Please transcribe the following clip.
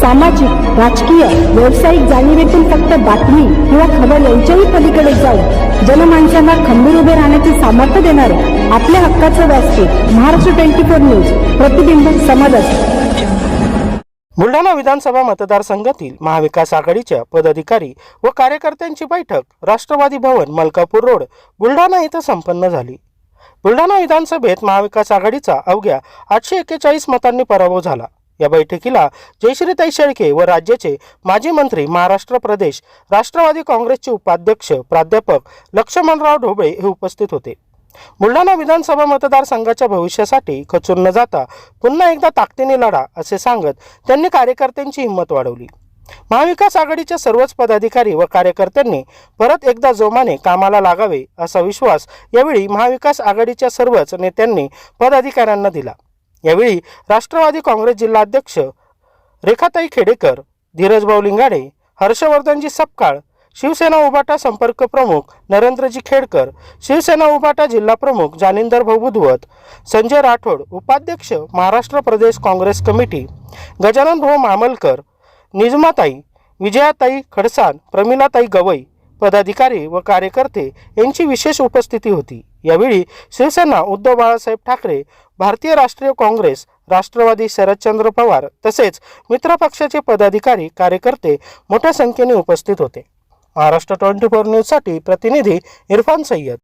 सामाजिक राजकीय व्यावसायिक जाणीवेतून फक्त बातमी किंवा खबर यांच्याही पलीकडे जाऊन जनमानसांना खंबीर उभे राहण्याचे सामर्थ्य देणारे आपल्या हक्काचं व्यासपीठ महाराष्ट्र ट्वेंटी फोर न्यूज प्रतिबिंब समाजात बुलढाणा विधानसभा मतदारसंघातील महाविकास आघाडीच्या पदाधिकारी व कार्यकर्त्यांची बैठक राष्ट्रवादी भवन मलकापूर रोड बुलढाणा येथे संपन्न झाली. बुलढाणा विधानसभेत महाविकास आघाडीचा अवघ्या आठशे एक्केचाळीस मतांनी पराभव झाला. या बैठकीला जयश्रीताई शेळके व राज्याचे माजी मंत्री महाराष्ट्र प्रदेश राष्ट्रवादी काँग्रेसचे उपाध्यक्ष प्राध्यापक लक्ष्मणराव ढोबळे हे उपस्थित होते. बुलढाणा विधानसभा मतदारसंघाच्या भविष्यासाठी खचून न जाता पुन्हा एकदा ताकदीने लढा असे सांगत त्यांनी कार्यकर्त्यांची हिंमत वाढवली. महाविकास आघाडीच्या सर्वच पदाधिकारी व कार्यकर्त्यांनी परत एकदा जोमाने कामाला लागावे असा विश्वास यावेळी महाविकास आघाडीच्या सर्वच नेत्यांनी पदाधिकाऱ्यांना दिला. यावेळी राष्ट्रवादी काँग्रेस जिल्हाध्यक्ष रेखाताई खेडेकर धीरजभाऊ लिंगाडे हर्षवर्धनजी सपकाळ शिवसेना उभाटा संपर्क प्रमुख नरेंद्रजी खेडकर शिवसेना उभाटा जिल्हा प्रमुख जानिंदर भाऊ बुधवत संजय राठोड उपाध्यक्ष महाराष्ट्र प्रदेश काँग्रेस कमिटी गजानन भाऊ मामलकर निजमाताई विजयाताई खडसान प्रमिलाताई गवई पदाधिकारी व कार्यकर्ते यांची विशेष उपस्थिती होती. यावेळी शिवसेना उद्धव बाळासाहेब ठाकरे भारतीय राष्ट्रीय काँग्रेस राष्ट्रवादी शरदचंद्र पवार तसेच मित्रपक्षाचे पदाधिकारी कार्यकर्ते मोठ्या संख्येने उपस्थित होते. महाराष्ट्र ट्वेंटी फोर न्यूजसाठी प्रतिनिधी इरफान सय्यद.